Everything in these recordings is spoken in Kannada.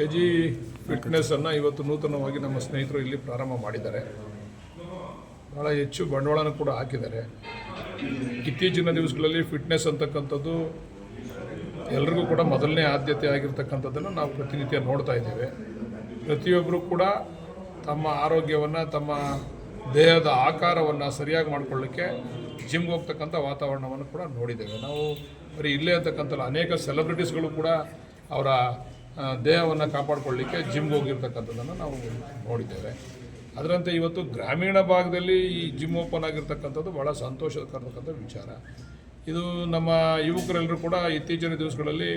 ಎ ಜಿ ಫಿಟ್ನೆಸ್ಸನ್ನು ಇವತ್ತು ನೂತನವಾಗಿ ನಮ್ಮ ಸ್ನೇಹಿತರು ಇಲ್ಲಿ ಪ್ರಾರಂಭ ಮಾಡಿದ್ದಾರೆ. ಭಾಳ ಹೆಚ್ಚು ಬಂಡವಾಳನ ಕೂಡ ಹಾಕಿದ್ದಾರೆ. ಇತ್ತೀಚಿನ ದಿವಸಗಳಲ್ಲಿ ಫಿಟ್ನೆಸ್ ಅಂತಕ್ಕಂಥದ್ದು ಎಲ್ರಿಗೂ ಕೂಡ ಮೊದಲನೇ ಆದ್ಯತೆ ಆಗಿರ್ತಕ್ಕಂಥದ್ದನ್ನು ನಾವು ಪ್ರತಿನಿತ್ಯ ನೋಡ್ತಾ ಇದ್ದೇವೆ. ಪ್ರತಿಯೊಬ್ಬರು ಕೂಡ ತಮ್ಮ ಆರೋಗ್ಯವನ್ನು, ತಮ್ಮ ದೇಹದ ಆಕಾರವನ್ನು ಸರಿಯಾಗಿ ಮಾಡ್ಕೊಳ್ಳಿಕ್ಕೆ ಜಿಮ್ಗೆ ಹೋಗ್ತಕ್ಕಂಥ ವಾತಾವರಣವನ್ನು ಕೂಡ ನೋಡಿದ್ದೇವೆ. ನಾವು ಬರೀ ಇಲ್ಲೇ ಅಂತಕ್ಕಂಥಲ್ಲ, ಅನೇಕ ಸೆಲೆಬ್ರಿಟೀಸ್ಗಳು ಕೂಡ ಅವರ ದೇಹವನ್ನು ಕಾಪಾಡಿಕೊಳ್ಳಿಕ್ಕೆ ಜಿಮ್ಗೆ ಹೋಗಿರ್ತಕ್ಕಂಥದ್ದನ್ನು ನಾವು ನೋಡಿದ್ದೇವೆ. ಅದರಂತೆ ಇವತ್ತು ಗ್ರಾಮೀಣ ಭಾಗದಲ್ಲಿ ಈ ಜಿಮ್ ಓಪನ್ ಆಗಿರ್ತಕ್ಕಂಥದ್ದು ಭಾಳ ಸಂತೋಷಕರತಕ್ಕಂಥ ವಿಚಾರ. ಇದು ನಮ್ಮ ಯುವಕರೆಲ್ಲರೂ ಕೂಡ ಇತ್ತೀಚಿನ ದಿವಸಗಳಲ್ಲಿ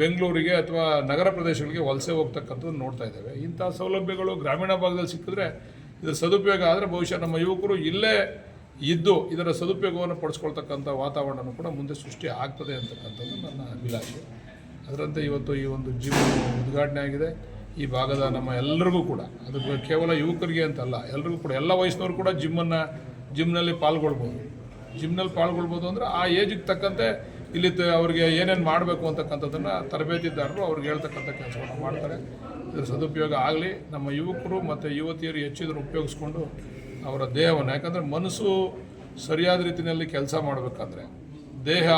ಬೆಂಗಳೂರಿಗೆ ಅಥವಾ ನಗರ ಪ್ರದೇಶಗಳಿಗೆ ವಲಸೆ ಹೋಗ್ತಕ್ಕಂಥದ್ದು ನೋಡ್ತಾ ಇದ್ದೇವೆ. ಇಂಥ ಸೌಲಭ್ಯಗಳು ಗ್ರಾಮೀಣ ಭಾಗದಲ್ಲಿ ಸಿಕ್ಕಿದ್ರೆ ಇದರ ಸದುಪಯೋಗ ಆದರೆ ಬಹುಶಃ ನಮ್ಮ ಯುವಕರು ಇಲ್ಲೇ ಇದ್ದು ಇದರ ಸದುಪಯೋಗವನ್ನು ಪಡಿಸ್ಕೊಳ್ತಕ್ಕಂಥ ವಾತಾವರಣನೂ ಕೂಡ ಮುಂದೆ ಸೃಷ್ಟಿ ಆಗ್ತದೆ ಅಂತಕ್ಕಂಥದ್ದು ನನ್ನ ಅಭಿಲಾಷೆ. ಅದರಂತೆ ಇವತ್ತು ಈ ಒಂದು ಜಿಮ್ ಉದ್ಘಾಟನೆ ಆಗಿದೆ. ಈ ಭಾಗದ ನಮ್ಮ ಎಲ್ಲರಿಗೂ ಕೂಡ, ಅದು ಕೇವಲ ಯುವಕರಿಗೆ ಅಂತಲ್ಲ ಎಲ್ಲರಿಗೂ ಕೂಡ, ಎಲ್ಲ ವಯಸ್ಸಿನವರು ಕೂಡ ಜಿಮ್ಮನ್ನು, ಜಿಮ್ನಲ್ಲಿ ಪಾಲ್ಗೊಳ್ಬೋದು. ಜಿಮ್ನಲ್ಲಿ ಪಾಲ್ಗೊಳ್ಬೋದು ಅಂದರೆ ಆ ಏಜಿಗೆ ತಕ್ಕಂತೆ ಇಲ್ಲಿ ಅವರಿಗೆ ಏನೇನು ಮಾಡಬೇಕು ಅಂತಕ್ಕಂಥದ್ದನ್ನು ತರಬೇತಿದಾರರು ಅವ್ರಿಗೆ ಹೇಳ್ತಕ್ಕಂಥ ಕೆಲಸವನ್ನು ಮಾಡ್ತಾರೆ. ಇದರ ಸದುಪಯೋಗ ಆಗಲಿ, ನಮ್ಮ ಯುವಕರು ಮತ್ತು ಯುವತಿಯರು ಹೆಚ್ಚಿದ್ರು ಉಪಯೋಗಿಸ್ಕೊಂಡು ಅವರ ದೇಹವನ್ನು, ಯಾಕಂದರೆ ಮನಸ್ಸು ಸರಿಯಾದ ರೀತಿಯಲ್ಲಿ ಕೆಲಸ ಮಾಡಬೇಕಂದ್ರೆ ದೇಹ,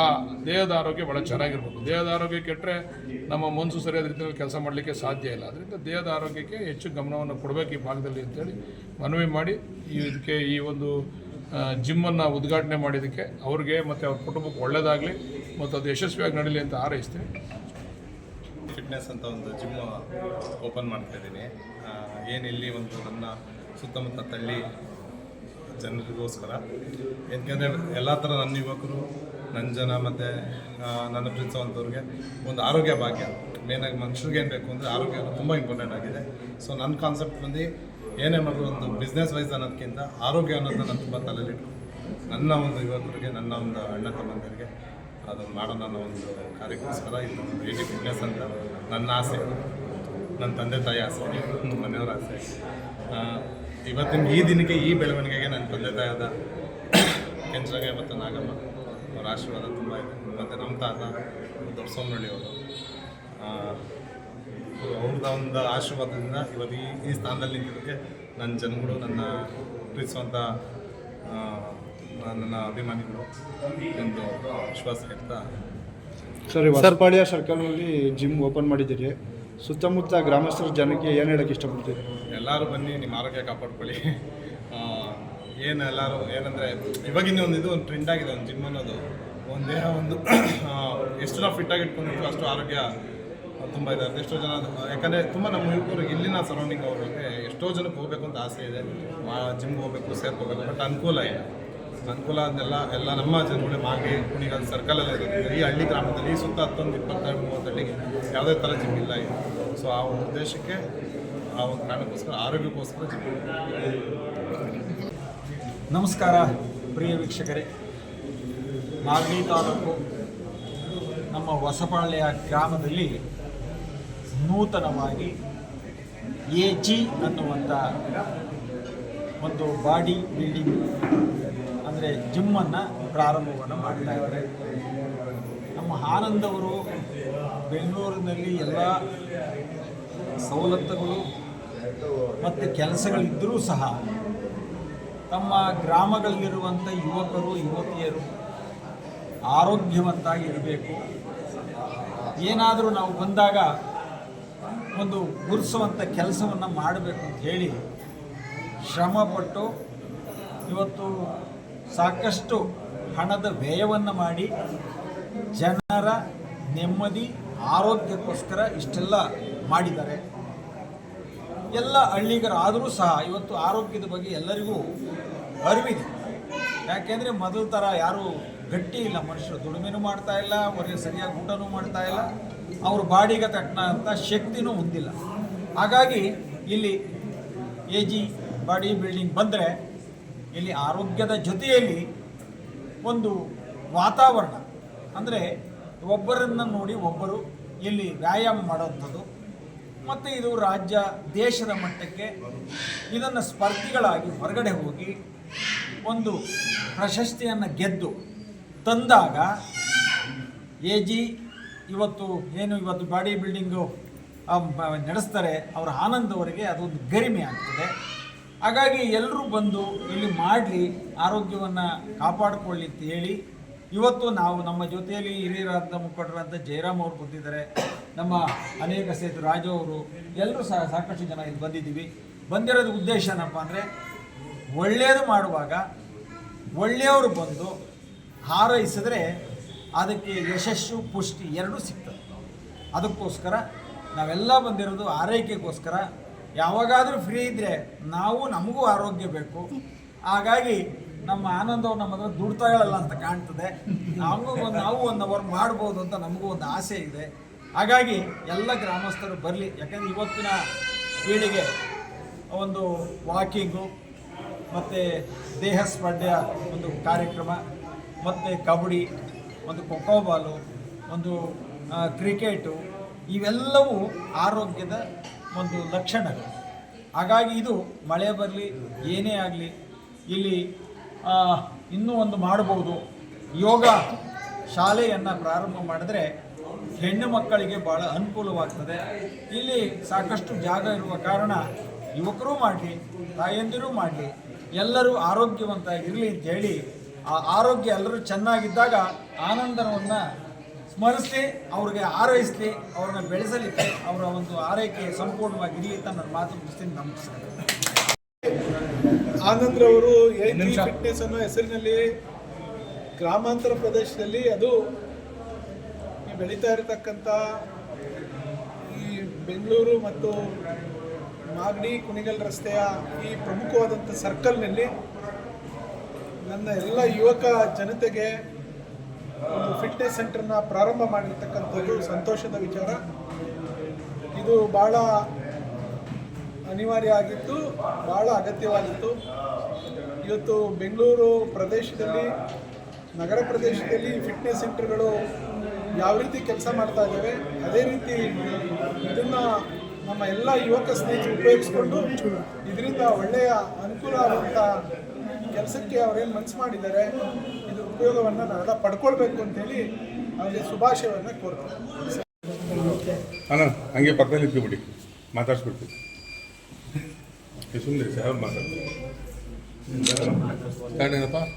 ದೇಹದ ಆರೋಗ್ಯ ಭಾಳ ಚೆನ್ನಾಗಿರ್ಬೇಕು. ದೇಹದ ಆರೋಗ್ಯ ಕೆಟ್ಟರೆ ನಮ್ಮ ಮನಸ್ಸು ಸರಿಯಾದ ರೀತಿಯಲ್ಲಿ ಕೆಲಸ ಮಾಡಲಿಕ್ಕೆ ಸಾಧ್ಯ ಇಲ್ಲ. ಅದರಿಂದ ದೇಹದ ಆರೋಗ್ಯಕ್ಕೆ ಹೆಚ್ಚು ಗಮನವನ್ನು ಕೊಡಬೇಕು ಈ ಭಾಗದಲ್ಲಿ ಅಂತೇಳಿ ಮನವಿ ಮಾಡಿ ಈ ಇದಕ್ಕೆ ಈ ಒಂದು ಜಿಮ್ಮನ್ನು ಉದ್ಘಾಟನೆ ಮಾಡಿದ್ದಕ್ಕೆ ಅವ್ರಿಗೆ ಮತ್ತು ಅವ್ರ ಕುಟುಂಬಕ್ಕೆ ಒಳ್ಳೆಯದಾಗಲಿ ಮತ್ತು ಅದು ಯಶಸ್ವಿಯಾಗಿ ನಡೀಲಿ ಅಂತ ಹಾರೈಸ್ತೀನಿ. ಫಿಟ್ನೆಸ್ ಅಂತ ಒಂದು ಜಿಮ್ ಓಪನ್ ಮಾಡ್ತಾ ಇದ್ದೀನಿ. ಏನಿಲ್ಲಿ ಒಂದು ನನ್ನ ಸುತ್ತಮುತ್ತ ತಳ್ಳಿ ಜನರಿಗೋಸ್ಕರ. ಯಾಕೆಂದರೆ ಎಲ್ಲ ಥರ ನನ್ನ ಯುವಕರು ನನ್ನ ಜನ ಮತ್ತು ನನ್ನ ಪ್ರೀತಿಸುವಂಥವ್ರಿಗೆ ಒಂದು ಆರೋಗ್ಯ ಭಾಗ್ಯ. ಮೇನಾಗಿ ಮನುಷ್ಯರಿಗೆ ಏನು ಬೇಕು ಅಂದರೆ ಆರೋಗ್ಯ ತುಂಬ ಇಂಪಾರ್ಟೆಂಟ್ ಆಗಿದೆ. ಸೊ ನನ್ನ ಕಾನ್ಸೆಪ್ಟ್ ಬಂದು ಏನೇ ಮಾಡಿದ್ರು ಒಂದು ಬಿಸ್ನೆಸ್ ವೈಸ್ ಅನ್ನೋದಕ್ಕಿಂತ ಆರೋಗ್ಯ ಅನ್ನೋದನ್ನ ನಾನು ತುಂಬ ತಲೆಯಲ್ಲಿಟ್ಟು ನನ್ನ ಒಂದು ಯುವಕರಿಗೆ, ನನ್ನ ಒಂದು ಅಣ್ಣ ತಮ್ಮಂದಿರಿಗೆ ಅದನ್ನು ಮಾಡೋ ನನ್ನ ಒಂದು ಕಾರ್ಯಕ್ಕೋಸ್ಕರ ಇದು ಏಟಿ ಫಿಟ್ನೆಸ್ ಅಂತ ನನ್ನ ಆಸೆ. ನನ್ನ ತಂದೆ ತಾಯಿ ಆಸೆ ನಮ್ಮ ಮನೆಯವರ ಆಸೆ. ಇವತ್ತಿನ ಈ ದಿನಕ್ಕೆ ಈ ಬೆಳವಣಿಗೆಗೆ ನನ್ನ ತಂದೆ ತಾಯಾದ ಕೆಂಚಗೆ ಮತ್ತು ನಾಗಮ್ಮ. ಅವರ ಆಶೀರ್ವಾದ ತುಂಬ ಇದೆ. ಮತ್ತು ನಮ್ಮ ತಾತ ದೊಡ್ಡ ಸೋಮನಳ್ಳಿ ಅವರು. ಅವ್ರದ ಒಂದು ಆಶೀರ್ವಾದದಿಂದ ಇವತ್ತು ಈ ಈ ಸ್ಥಾನದಲ್ಲಿ ನಿಂತಿದ್ದಕ್ಕೆ ನನ್ನ ಜನಗಳು ನನ್ನ ಪ್ರೀತಿಸುವಂಥ ಆ, ನನ್ನ ಅಭಿಮಾನಿಗಳು ಎಂದು ವಿಶ್ವಾಸ ಇರ್ತಾ ಸರಿ ಹೊಸಪಾಳ್ಯ ಸರ್ಕಲ್ನಲ್ಲಿ ಜಿಮ್ ಓಪನ್ ಮಾಡಿದ್ದೀರಿ. ಸುತ್ತಮುತ್ತ ಗ್ರಾಮಸ್ಥರ ಜನಕ್ಕೆ ಏನು ಹೇಳಕ್ಕೆ ಇಷ್ಟಪಡ್ತೀರಿ? ಎಲ್ಲರೂ ಬನ್ನಿ ನಿಮ್ಮ ಆರೋಗ್ಯ ಕಾಪಾಡ್ಕೊಳ್ಳಿ. ಏನು ಎಲ್ಲರೂ ಏನಂದರೆ ಇವಾಗಿನ ಒಂದು ಇದು, ಒಂದು ಟ್ರೆಂಡ್ ಆಗಿದೆ, ಒಂದು ಜಿಮ್ ಅನ್ನೋದು. ಒಂದು ದೇಹ ಒಂದು ಎಷ್ಟು ನಾವು ಫಿಟ್ಟಾಗಿ ಇಟ್ಕೊಂಡಿರ್ತೀವಿ ಅಷ್ಟು ಆರೋಗ್ಯ ತುಂಬ ಇದೆ. ಎಷ್ಟೋ ಜನ, ಯಾಕಂದರೆ ತುಂಬ ನಮ್ಮ ಯುವಕರು ಇಲ್ಲಿನ ಸರೌಂಡಿಂಗ್ ಅವ್ರಿಗೆ ಎಷ್ಟೋ ಜನಕ್ಕೆ ಹೋಗ್ಬೇಕು ಅಂತ ಆಸೆ ಇದೆ. ಜಿಮ್ಗೆ ಹೋಗ್ಬೇಕು ಸೇರ್ಕೋಬೇಕು ಬಟ್ ಅನುಕೂಲ ಇಲ್ಲ. ಅನುಕೂಲ ಅದನ್ನೆಲ್ಲ ಎಲ್ಲ ನಮ್ಮ ಜನಗಳೇ ಮಾಗಿ ಕುಣಿಗಲ್ ಸರ್ಕಲಲ್ಲಿ ಇರೋದ್ರಿಂದ ಈ ಹಳ್ಳಿ ಗ್ರಾಮದಲ್ಲಿ ಈ ಸುತ್ತ ಹತ್ತೊಂದು ಇಪ್ಪತ್ತೆರಡು, ಮೂವತ್ತು ಹಳ್ಳಿಗೆ ಯಾವುದೇ ಥರ ಜಿಮ್ ಇಲ್ಲ ಸೊ ಆ ಒಂದು ಉದ್ದೇಶಕ್ಕೆ, ಆ ಒಂದು ಕಾರಣಕ್ಕೋಸ್ಕರ, ಆರೋಗ್ಯಕ್ಕೋಸ್ಕರ ಜಿಮ್ ನಮಸ್ಕಾರ, ಪ್ರಿಯ ವೀಕ್ಷಕರೇ. ಮಾಗಡಿ ತಾಲೂಕು, ನಮ್ಮ ಹೊಸಪಾಳ್ಯ ಗ್ರಾಮದಲ್ಲಿ ನೂತನವಾಗಿ ಎ ಜಿ ಅನ್ನುವಂಥ ಒಂದು ಬಾಡಿ ಬಿಲ್ಡಿಂಗ್, ಅಂದರೆ ಜಿಮ್ಮನ್ನು ಪ್ರಾರಂಭವನ್ನು ಮಾಡ್ತಾ ಇದ್ದಾರೆ. ನಮ್ಮ ಆನಂದವರು ಬೆಂಗಳೂರಿನಲ್ಲಿ ಎಲ್ಲ ಸವಲತ್ತುಗಳು ಮತ್ತು ಕೆಲಸಗಳಿದ್ದರೂ ಸಹ ತಮ್ಮ ಗ್ರಾಮಗಳಲ್ಲಿರುವಂಥ ಯುವಕರು, ಯುವತಿಯರು ಆರೋಗ್ಯವಂತಾಗಿರಬೇಕು. ಏನಾದರೂ ನಾವು ಬಂದಾಗ ಒಂದು ಗುರುಸುವಂಥ ಕೆಲಸವನ್ನು ಮಾಡಬೇಕು ಅಂತ ಹೇಳಿ ಶ್ರಮಪಟ್ಟು ಇವತ್ತು ಸಾಕಷ್ಟು ಹಣದ ವ್ಯಯವನ್ನು ಮಾಡಿ ಜನರ ನೆಮ್ಮದಿ, ಆರೋಗ್ಯಕ್ಕೋಸ್ಕರ ಇಷ್ಟೆಲ್ಲ ಮಾಡಿದ್ದಾರೆ. ಎಲ್ಲ ಹಳ್ಳಿಗರಾದರೂ ಸಹ ಇವತ್ತು ಆರೋಗ್ಯದ ಬಗ್ಗೆ ಎಲ್ಲರಿಗೂ ಅರಿವಿದೆ. ಯಾಕೆಂದರೆ ಮೊದಲ ಥರ ಯಾರೂ ಗಟ್ಟಿ ಇಲ್ಲ, ಮನುಷ್ಯರು ದುಡಿಮೆನೂ ಮಾಡ್ತಾ ಇಲ್ಲ, ಅವರಿಗೆ ಸರಿಯಾಗಿ ಊಟನೂ ಮಾಡ್ತಾ ಇಲ್ಲ, ಅವ್ರ ಬಾಡಿಗೆ ತಕ್ಕಂಥ ಶಕ್ತಿನೂ ಹೊಂದಿಲ್ಲ. ಹಾಗಾಗಿ ಇಲ್ಲಿ ಎ ಜಿ ಬಾಡಿ ಬಿಲ್ಡಿಂಗ್ ಬಂದರೆ ಇಲ್ಲಿ ಆರೋಗ್ಯದ ಜೊತೆಯಲ್ಲಿ ಒಂದು ವಾತಾವರಣ. ಅಂದರೆ ಒಬ್ಬರನ್ನು ನೋಡಿ ಒಬ್ಬರು ಇಲ್ಲಿ ವ್ಯಾಯಾಮ ಮಾಡುವಂಥದ್ದು, ಮತ್ತು ಇದು ರಾಜ್ಯ ದೇಶದ ಮಟ್ಟಕ್ಕೆ ಇದನ್ನು ಸ್ಪರ್ಧಿಗಳಾಗಿ ಹೊರಗಡೆ ಹೋಗಿ ಒಂದು ಪ್ರಶಸ್ತಿಯನ್ನು ಗೆದ್ದು ತಂದಾಗ ಎ ಜಿ ಇವತ್ತು ಏನು ಇವತ್ತು ಬಾಡಿ ಬಿಲ್ಡಿಂಗು ನಡೆಸ್ತಾರೆ, ಅವರ ಆನಂದ್ ಅವರಿಗೆ ಅದೊಂದು ಗರಿಮೆ ಆಗ್ತದೆ. ಹಾಗಾಗಿ ಎಲ್ಲರೂ ಬಂದು ಇಲ್ಲಿ ಮಾಡಲಿ, ಆರೋಗ್ಯವನ್ನು ಕಾಪಾಡಿಕೊಳ್ಳಿ ಅಂತ ಹೇಳಿ, ಇವತ್ತು ನಾವು ನಮ್ಮ ಜೊತೆಯಲ್ಲಿ ಹಿರಿಯರಾದ ಮುಖಂಡರಾದ ಜಯರಾಮ್ ಅವರು ಬಂದಿದ್ದಾರೆ. ನಮ್ಮ ಅನೇಕ ಸೇತು ರಾಜು ಅವರು ಎಲ್ಲರೂ ಸಹ ಸಾಕಷ್ಟು ಜನ ಇಲ್ಲಿ ಬಂದಿದ್ದೀವಿ. ಬಂದಿರೋದು ಉದ್ದೇಶ ಏನಪ್ಪ ಅಂದರೆ ಒಳ್ಳೆಯದು ಮಾಡುವಾಗ ಒಳ್ಳೆಯವರು ಬಂದು ಹಾರೈಸಿದ್ರೆ ಅದಕ್ಕೆ ಯಶಸ್ಸು, ಪುಷ್ಟಿ ಎರಡೂ ಸಿಗ್ತದೆ. ಅದಕ್ಕೋಸ್ಕರ ನಾವೆಲ್ಲ ಬಂದಿರೋದು ಆರೈಕೆಗೋಸ್ಕರ. ಯಾವಾಗಾದರೂ ಫ್ರೀ ಇದ್ದರೆ ನಾವು ನಮಗೂ ಆರೋಗ್ಯ ಬೇಕು. ಹಾಗಾಗಿ ನಮ್ಮ ಆನಂದವು ನಮ್ಮ ಹತ್ರ ಅಂತ ಕಾಣ್ತದೆ. ನಮಗೂ ಒಂದು, ನಾವು ಒಂದು ಅವರ್ ಮಾಡ್ಬೋದು ಅಂತ ನಮಗೂ ಒಂದು ಆಸೆ ಇದೆ. ಹಾಗಾಗಿ ಎಲ್ಲ ಗ್ರಾಮಸ್ಥರು ಬರಲಿ. ಯಾಕಂದರೆ ಇವತ್ತಿನ ಪೀಳಿಗೆ ಒಂದು ವಾಕಿಂಗು ಮತ್ತು ದೇಹ ಸ್ಪರ್ಧೆಯ ಒಂದು ಕಾರ್ಯಕ್ರಮ, ಮತ್ತು ಕಬಡ್ಡಿ, ಒಂದು ಖೋಖೋ ಬಾಲು, ಒಂದು ಕ್ರಿಕೆಟು, ಇವೆಲ್ಲವೂ ಆರೋಗ್ಯದ ಒಂದು ಲಕ್ಷಣಗಳು. ಹಾಗಾಗಿ ಇದು ಮಳೆ ಬರಲಿ, ಏನೇ ಆಗಲಿ, ಇಲ್ಲಿ ಇನ್ನೂ ಒಂದು ಮಾಡಬಹುದು ಯೋಗ ಶಾಲೆಯನ್ನು ಪ್ರಾರಂಭ ಮಾಡಿದ್ರೆ ಹೆಣ್ಣು ಮಕ್ಕಳಿಗೆ ಭಾಳ ಅನುಕೂಲವಾಗ್ತದೆ. ಇಲ್ಲಿ ಸಾಕಷ್ಟು ಜಾಗ ಇರುವ ಕಾರಣ ಯುವಕರೂ ಮಾಡಲಿ, ತಾಯಂದಿರೂ ಮಾಡಲಿ ಎಲ್ಲರೂ ಆರೋಗ್ಯವಂತಾಗಿರಲಿ ಅಂತ ಹೇಳಿ ಆ ಆರೋಗ್ಯ ಎಲ್ಲರೂ ಚೆನ್ನಾಗಿದ್ದಾಗ ಆನಂದನವನ್ನು ಸ್ಮರಿಸಲಿ ಅವ್ರಿಗೆ ಆರೈಸಲಿ ಅವ್ರನ್ನ ಬೆಳೆಸಲಿಕ್ಕೆ ಅವರ ಒಂದು ಆರೈಕೆ ಸಂಪೂರ್ಣವಾಗಿರಲಿ ಅಂತ ನನ್ನ ಮಾತು ಮುಗಿಸ್ತೀನಿ. ನಮಸ್ಕಾರ. ಆನಂದ್ರವರು ಏನ್ ಫಿಟ್ನೆಸ್ ಅನ್ನೋ ಹೆಸರಿನಲ್ಲಿ ಗ್ರಾಮಾಂತರ ಪ್ರದೇಶದಲ್ಲಿ ಅದು ಈ ಬೆಳೀತಾ ಇರತಕ್ಕಂಥ ಈ ಬೆಂಗಳೂರು ಮತ್ತು ಮಾಗಡಿ ಕುಣಿಗಲ್ ರಸ್ತೆಯ ಈ ಪ್ರಮುಖವಾದಂಥ ಸರ್ಕಲ್ನಲ್ಲಿ ನನ್ನ ಎಲ್ಲ ಯುವಕ ಜನತೆಗೆ ಒಂದು ಫಿಟ್ನೆಸ್ ಸೆಂಟರ್ನ ಪ್ರಾರಂಭ ಮಾಡಿರ್ತಕ್ಕಂಥದ್ದು ಸಂತೋಷದ ವಿಚಾರ. ಇದು ಭಾಳ ಅನಿವಾರ್ಯ ಆಗಿತ್ತು ಭಾಳ ಅಗತ್ಯವಾಗಿತ್ತು. ಇವತ್ತು ಬೆಂಗಳೂರು ಪ್ರದೇಶದಲ್ಲಿ, ನಗರ ಪ್ರದೇಶದಲ್ಲಿ ಫಿಟ್ನೆಸ್ ಸೆಂಟರ್ಗಳು ಯಾವ ರೀತಿ ಕೆಲಸ ಮಾಡ್ತಾ ಇದ್ದಾವೆ, ಅದೇ ರೀತಿ ಇದನ್ನು ನಮ್ಮ ಎಲ್ಲ ಯುವಕ ಸ್ನೇಹಿತರು ಉಪಯೋಗಿಸ್ಕೊಂಡು ಇದರಿಂದ ಒಳ್ಳೆಯ ಅನುಕೂಲ ಆಗುವಂಥ ಕೆಲಸಕ್ಕೆ ಅವರೇನು ಮನಸ್ಸು ಮಾಡಿದ್ದಾರೆ ಇದು ಉಪಯೋಗವನ್ನು ನಾವೆಲ್ಲ ಪಡ್ಕೊಳ್ಬೇಕು ಅಂತೇಳಿ ಅವರಿಗೆ ಶುಭಾಶಯವನ್ನು ಕೋರ್ತಾರೆ ಅಣ್ಣ, ಹಂಗೆ ಪಕ್ಕದಲ್ಲಿ ಇದ್ದುಬಿಡಿ ಮಾತಾಡ್ಸ್ಬಿಡ್ತೀವಿ ಸುಮ್ಮನೆ ಸರ್ ಮಾತಾಡ್ತೀವಿ ಮಾತಾಡ್ತಾರೆ.